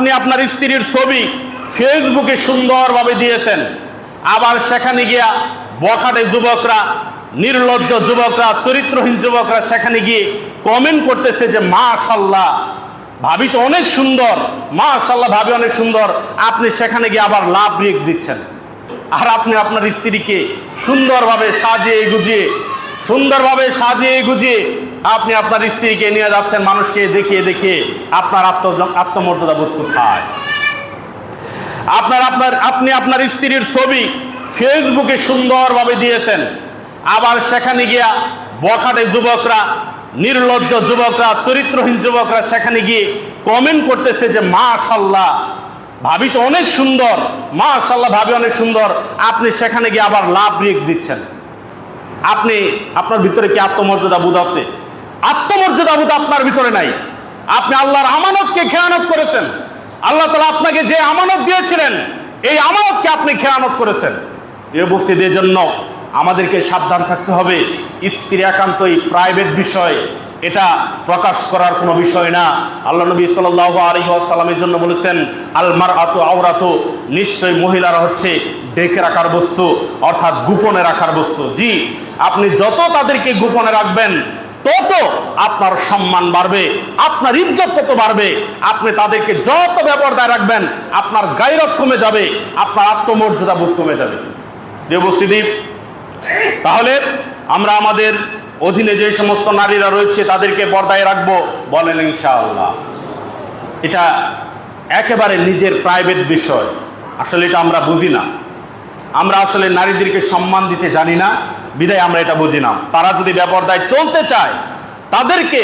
আপনি আপনার স্ত্রীর ছবি ফেসবুকে সুন্দরভাবে দিয়েছেন। আবার সেখানে গিয়া বখাটে যুবকরা, নির্লজ্জ যুবকরা, চরিত্রহীন যুবকরা সেখানে গিয়ে কমেন্ট করতেছে যে মা মাশাল্লাহ ভাবি তো অনেক সুন্দর মা মাশাল্লাহ ভাবি অনেক সুন্দর, আপনি সেখানে গিয়ে আবার লাভ রেক দিচ্ছেন। আর আপনি আপনার স্ত্রীকে সুন্দরভাবে সাজিয়ে গুজিয়ে সুন্দরভাবে সাজিয়ে গুজিয়ে আপনি আপনার স্ত্রীকে নিয়ে যাচ্ছেন, মানুষকে দেখিয়ে দেখিয়ে আপনার আত্ম আত্মমর্যাদা বোধ কোথায়? আপনার আপনার, আপনি আপনার স্ত্রীর ছবি ফেসবুকে সুন্দরভাবে দিয়েছেন। আবার সেখানে গিয়া বখাটে যুবকরা, নির্লজ্জ যুবকরা, চরিত্রহীন যুবকরা সেখানে গিয়ে কমেন্ট করতেছে যে মাশাল্লাহ ভাবি তো অনেক সুন্দর মাশাল্লাহ ভাবি অনেক সুন্দর। আপনি সেখানে গিয়ে আবার লাভ রেক দিচ্ছেন। আপনি, আপনার ভিতরে কি আত্মমর্যাদা বোধ আছে? আত্মমর্যাদা বোধ আপনার ভিতরে নাই। আপনি আল্লাহর আমানতকে খেয়ানত করেছেন। আল্লাহ তালা আপনাকে যে আমানত দিয়েছিলেন, এই আমানতকে আপনি খেয়ানত করেছেন। এই উপস্থিতির জন্য আমাদেরকে সাবধান থাকতে হবে। স্ত্রী একান্তই প্রাইভেট বিষয়, এটা প্রকাশ করার কোনো বিষয় না। আল্লাহ নবী সাল্লাহ আলহিহাসাল্লামের জন্য বলেছেন আলমার আতো আওরাত নিশ্চয় মহিলারা হচ্ছে ডেকে রাখার বস্তু, অর্থাৎ গোপনে রাখার বস্তু। জি, আপনি যত তাদেরকে গোপনে রাখবেন, তত আপনার সম্মান বাড়বে, আপনার ইজ্জত তত বাড়বে। আপনি তাদেরকে যত ব্যবহার রাখবেন, আপনার গায়রত কমে যাবে, আপনার আত্মমর্যাদা বোধ কমে যাবে। দেবশ্রীদীপ তাহলে আমরা আমাদের অধীনে যে সমস্ত নারীরা রয়েছে, তাদেরকে পর্দায় রাখব, বলেন ইনশাআল্লাহ। এটা একেবারে নিজের প্রাইভেট বিষয়। আসলে এটা আমরা বুঝি না। আমরা আসলে নারীদেরকে সম্মান দিতে জানি না, বিদায় আমরা এটা বুঝি না। তারা যদি বেপর্দায় চলতে চায়, তাদেরকে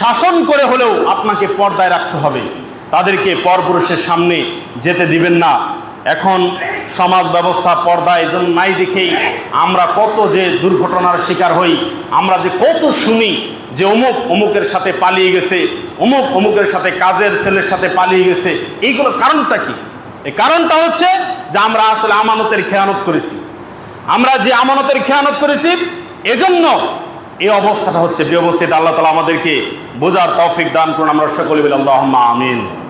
শাসন করে হলেও আপনাকে পর্দায় রাখতে হবে। তাদেরকে পরপুরুষের সামনে যেতে দিবেন না। এখন সমাজ ব্যবস্থা পর্দায় জন্য নাই দেখেই আমরা কত যে দুর্ঘটনার শিকার হই, আমরা যে কত শুনি যে অমুক অমুকের সাথে পালিয়ে গেছে, অমুক অমুকের সাথে কাজের ছেলের সাথে পালিয়ে গেছে। এইগুলো কারণটা কি? এই কারণটা হচ্ছে যে আমরা আসলে আমানতের খেয়ানত করেছি। আমরা যে আমানতের খেয়ানত করেছি, এজন্য এই অবস্থাটা হচ্ছে। যে আল্লাহ তালা আমাদেরকে বোঝার তৌফিক দান করুন। আমরা সকলে বলি আল্লাহ আমিন।